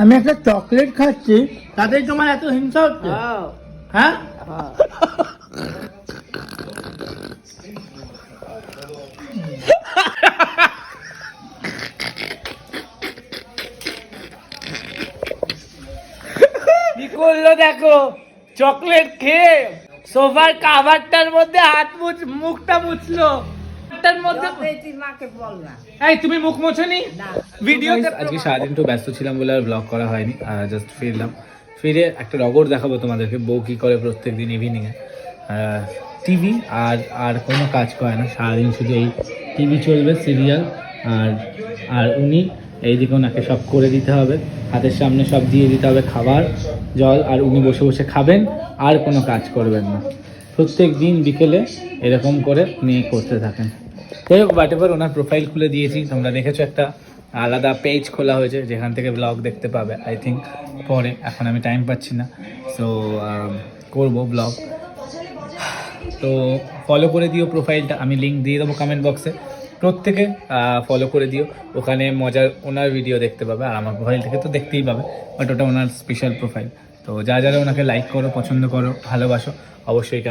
আমি একটা চকলেট খাচ্ছি তাদের তোমার এত হিংসা হচ্ছে? হ্যাঁ। কি করল দেখো? চকলেট খেয়ে সোফার কাভারটার মধ্যে হাত মুছ মুখটা মুছলো। তার মধ্যে মাকে এই তুমি মুখ মোছনি ভিডিওতে আজকে সারাদিন একটু ব্যস্ত ছিলাম বলে আর ব্লগ করা হয়নি জাস্ট ফিরলাম। ফিরে একটা রগর দেখাবো তোমাদেরকে বউ কি করে প্রত্যেক দিন ইভিনিংয়ে টিভি আর আর কোনো কাজ করে না সারাদিন শুধু এই টিভি চলবে সিরিয়াল আর আর উনি এইদিকে ওনাকে সব করে দিতে হবে হাতের সামনে সব দিয়ে দিতে হবে খাবার জল আর উনি বসে বসে খাবেন আর কোনো কাজ করবেন না। প্রত্যেক দিন বিকেলে এরকম করে উনি করতে থাকেন। যাই হোক এবার ওনার প্রোফাইল খুলে দিয়েছি, তোমরা দেখেছ একটা আলাদা পেজ খোলা হয়েছে, যেখান থেকে ব্লগ দেখতে পাবে আই থিঙ্ক পরে, এখন আমি টাইম পাচ্ছি না সো করব ব্লগ তো ফলো করে দিও প্রোফাইলটা আমি লিঙ্ক দিয়ে দেবো কমেন্ট বক্সে প্রত্যেকে ফলো করে দিও, ওখানে মজার ওনার ভিডিও দেখতে পাবে, আর আমার প্রোফাইল থেকে তো দেখতেই পাবে বাট ওটা ওনার স্পেশাল প্রোফাইল তো যা যারা ওনাকে লাইক করো, পছন্দ করো, ভালোবাসো, অবশ্যই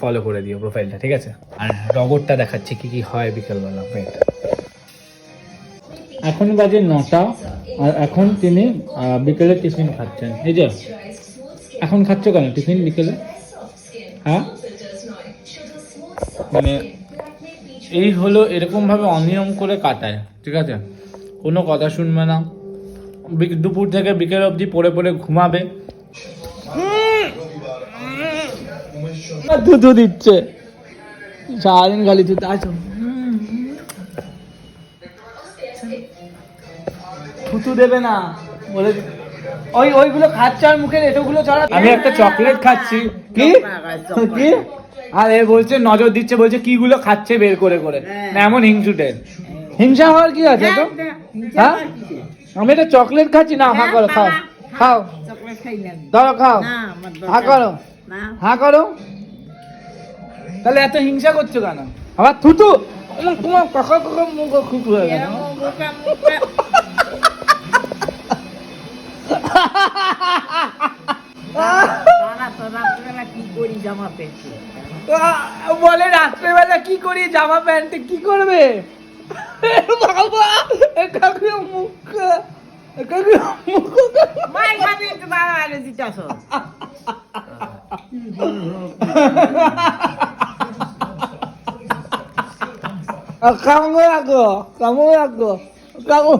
ফলো করে দিও প্রোফাইলটা ঠিক আছে? আর রগরটা দেখাচ্ছে কি কি হয় বিকেলবেলা এখন বাজে নটা, আর এখন তিনি বিকেলে টিফিন খাচ্ছেন। এই যে, এখন খাচ্ছ কেন টিফিন বিকেলে? হ্যাঁ? মানে এই হলো এরকমভাবে অনিয়ম করে কাটায়, ঠিক আছে? কোনো কথা শুনবে না। দুপুর থেকে বিকেল অবধি পড়ে পড়ে ঘুমাবে। দুধু দিচ্ছে। সারাদিন খালি দুধ আছো থুতু দেবে না বলে ওই ওইগুলো খাচ্ছে আর মুখের এটোগুলো চড়া আমি একটা চকলেট খাচ্ছি। কি? কি? আর এ বলছে নজর দিচ্ছে বলছে কি গুলো খাচ্ছে বের করে করে? এমন হিংসুটের হিংসা হওয়ার কি আছে তো? হ্যাঁ আমি একটা চকলেট খাচ্ছি না হা করো খাও খাও। চকলেট খাই না ধরো খাও। হা করো। হা করো। তাহলে এত হিংসা করছ কেন? আবার থুতু। তোমার কাকা কাকা মুখ খুব হয়ে গেল। বলে রাত্রেবেলা কি করি জামা প্যান্টে কি করবে? মুখ মাই খাবি একটু বাবা আরে দিতেছ কামো রাখো কামো রাখো কামো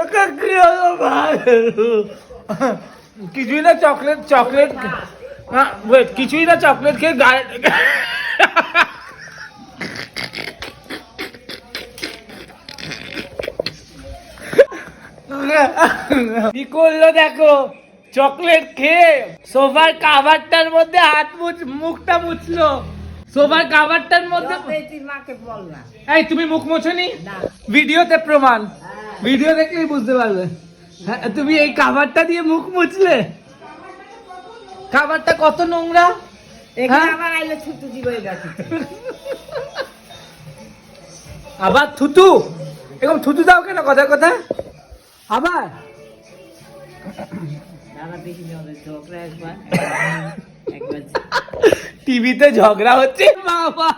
একাকে হলো ভাই কিছুই না চকলেট চকলেট ওয়েট কিছুই না চকলেট খেয়ে গায়ে কি করল দেখো? চকলেট খেয়ে সোফার কাভারটার মধ্যে হাত মুছ মুখটা মুছলো। সোফার কাভারটার মধ্যে মাকে বল না। এই তুমি মুখ মোছনি? ভিডিওতে প্রমাণ। ভিডিও দেখলেই বুঝতে পারবে। হ্যাঁ তুমি এই কাভারটা দিয়ে মুখ মুছলে? খাবারটা কত নোংরা? এখানে হ্যাঁ? আবার আইলে আবার থুতু? এরকম থুতু দাও কেন? কথা কথা আবার? টিভিতে ঝগড়া হচ্ছে বাবা।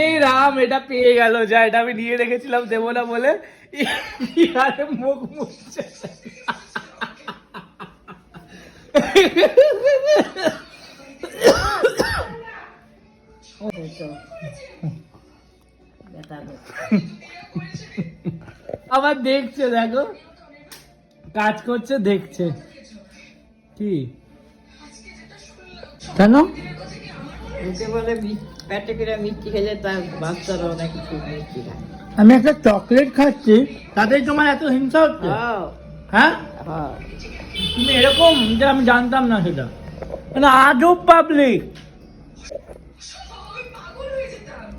এই রাম এটা পেয়ে গেল যা এটা আমি নিয়ে রেখেছিলাম দেবো না বলে। আরে মুখ মুছছে। আবার দেখছে দেখো। কাজ করছে দেখছে। কি? কেন? বলে মি- পেটে করে মিষ্টি খেলে তার বাচ্চারা অনেক কিছু মিষ্টি খায়। আমি একটা চকলেট খাচ্ছি তাদের তোমার এত হিংসা হচ্ছে? হ্যাঁ। হ্যাঁ? হ্যাঁ। তুমি এরকম যে আমি জানতাম না সেটা। মানে আজব পাবলিক